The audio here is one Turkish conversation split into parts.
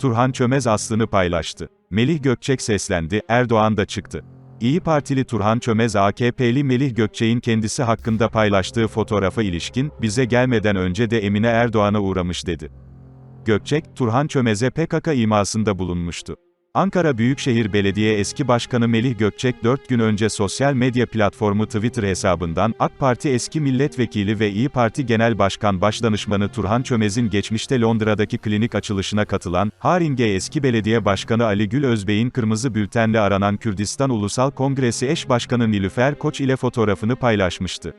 Turhan Çömez aslını paylaştı. Melih Gökçek seslendi, Erdoğan da çıktı. İyi Partili Turhan Çömez AKP'li Melih Gökçek'in kendisi hakkında paylaştığı fotoğrafa ilişkin, bize gelmeden önce de Emine Erdoğan'a uğramış dedi. Gökçek, Turhan Çömez'e PKK imasında bulunmuştu. Ankara Büyükşehir Belediye eski başkanı Melih Gökçek 4 gün önce sosyal medya platformu Twitter hesabından AK Parti eski milletvekili ve İyi Parti Genel Başkan Başdanışmanı Turhan Çömez'in geçmişte Londra'daki klinik açılışına katılan, Haringey eski belediye başkanı Ali Gül Özbey'in kırmızı bültenle aranan Kürdistan Ulusal Kongresi eş başkanı Nilüfer Koç ile fotoğrafını paylaşmıştı.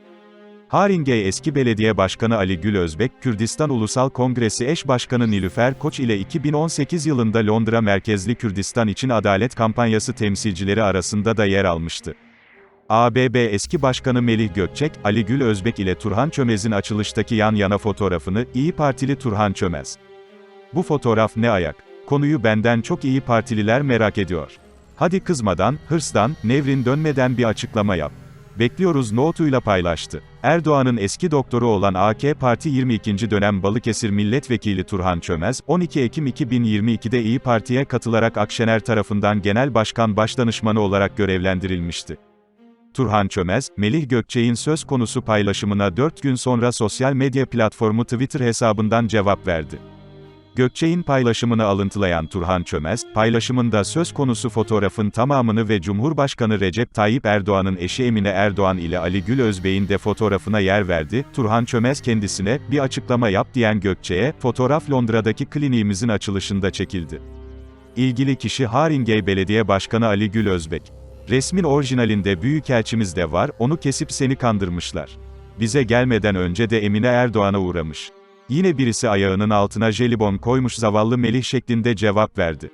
Haringey eski belediye başkanı Ali Gül Özbek, Kürdistan Ulusal Kongresi eş başkanı Nilüfer Koç ile 2018 yılında Londra merkezli Kürdistan için adalet kampanyası temsilcileri arasında da yer almıştı. ABB eski başkanı Melih Gökçek, Ali Gül Özbek ile Turhan Çömez'in açılıştaki yan yana fotoğrafını, İyi Partili Turhan Çömez. Bu fotoğraf ne ayak? Konuyu benden çok iyi partililer merak ediyor. Hadi kızmadan, hırsdan, nevrin dönmeden bir açıklama yap. Bekliyoruz notuyla paylaştı. Erdoğan'ın eski doktoru olan AK Parti 22. dönem Balıkesir Milletvekili Turhan Çömez, 12 Ekim 2022'de İyi Parti'ye katılarak Akşener tarafından Genel Başkan Başdanışmanı olarak görevlendirilmişti. Turhan Çömez, Melih Gökçek'in söz konusu paylaşımına 4 gün sonra sosyal medya platformu Twitter hesabından cevap verdi. Gökçek'in paylaşımını alıntılayan Turhan Çömez, paylaşımında söz konusu fotoğrafın tamamını ve Cumhurbaşkanı Recep Tayyip Erdoğan'ın eşi Emine Erdoğan ile Ali Gül Özbey'in de fotoğrafına yer verdi. Turhan Çömez kendisine, bir açıklama yap diyen Gökçek'e, fotoğraf Londra'daki kliniğimizin açılışında çekildi. İlgili kişi Haringey Belediye Başkanı Ali Gül Özbek. Resmin orijinalinde büyükelçimiz de var, onu kesip seni kandırmışlar. Bize gelmeden önce de Emine Erdoğan'a uğramış. Yine birisi ayağının altına jelibon koymuş zavallı Melih şeklinde cevap verdi.